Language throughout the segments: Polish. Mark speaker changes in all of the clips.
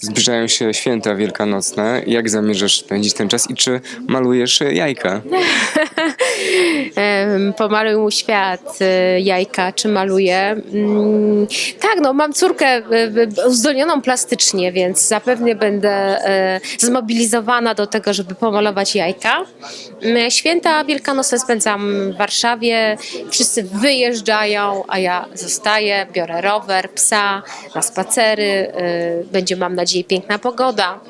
Speaker 1: Zbliżają się święta wielkanocne. Jak zamierzasz spędzić ten czas i czy malujesz jajka?
Speaker 2: Pomaluj mu świat, y, jajka, czy maluję. Mm, Tak, no mam córkę y, y, uzdolnioną plastycznie, więc zapewne będę y, zmobilizowana do tego, żeby pomalować jajka. Mm, Święta wielkanocne spędzam w Warszawie, wszyscy wyjeżdżają, a ja zostaję, biorę rower, psa na spacery, będzie mam nadzieję piękna pogoda.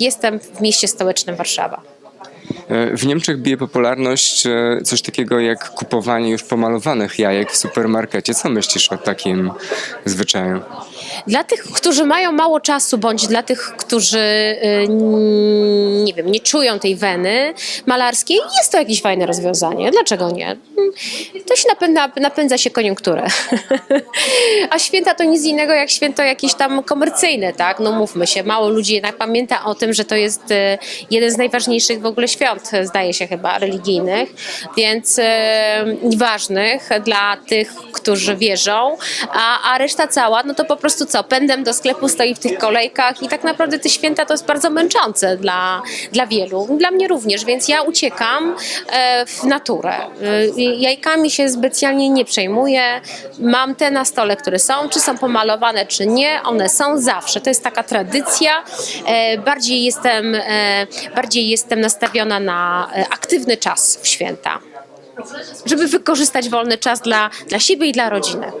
Speaker 2: Jestem w mieście stołecznym Warszawa.
Speaker 1: E, W Niemczech bije popularność e, coś takiego jak kupowanie już pomalowanych jajek w supermarkecie. Co myślisz o takim zwyczaju?
Speaker 2: Dla tych, którzy mają mało czasu, bądź dla tych, którzy y, nie wiem, nie czują tej weny malarskiej, jest to jakieś fajne rozwiązanie. Dlaczego nie? To się napędza, napędza się koniunkturę. A święta to nic innego jak święto jakieś tam komercyjne, tak? No mówmy się, mało ludzi jednak pamięta o tym, że to jest y, jeden z najważniejszych w ogóle świąt, zdaje się chyba, religijnych, więc y, ważnych dla tych, którzy wierzą, a, a reszta cała, no to po prostu co, pędem do sklepu stoi w tych kolejkach i tak naprawdę te święta to jest bardzo męczące dla, dla wielu, dla mnie również, więc ja uciekam e, w naturę. Y, Jajkami się specjalnie nie przejmuję, mam te na stole, które są, czy są pomalowane, czy nie, one są zawsze, to jest taka tradycja, E, bardziej jestem, e, bardziej jestem nastawiona na e, aktywny czas w święta żeby wykorzystać wolny czas dla, dla siebie i dla rodziny.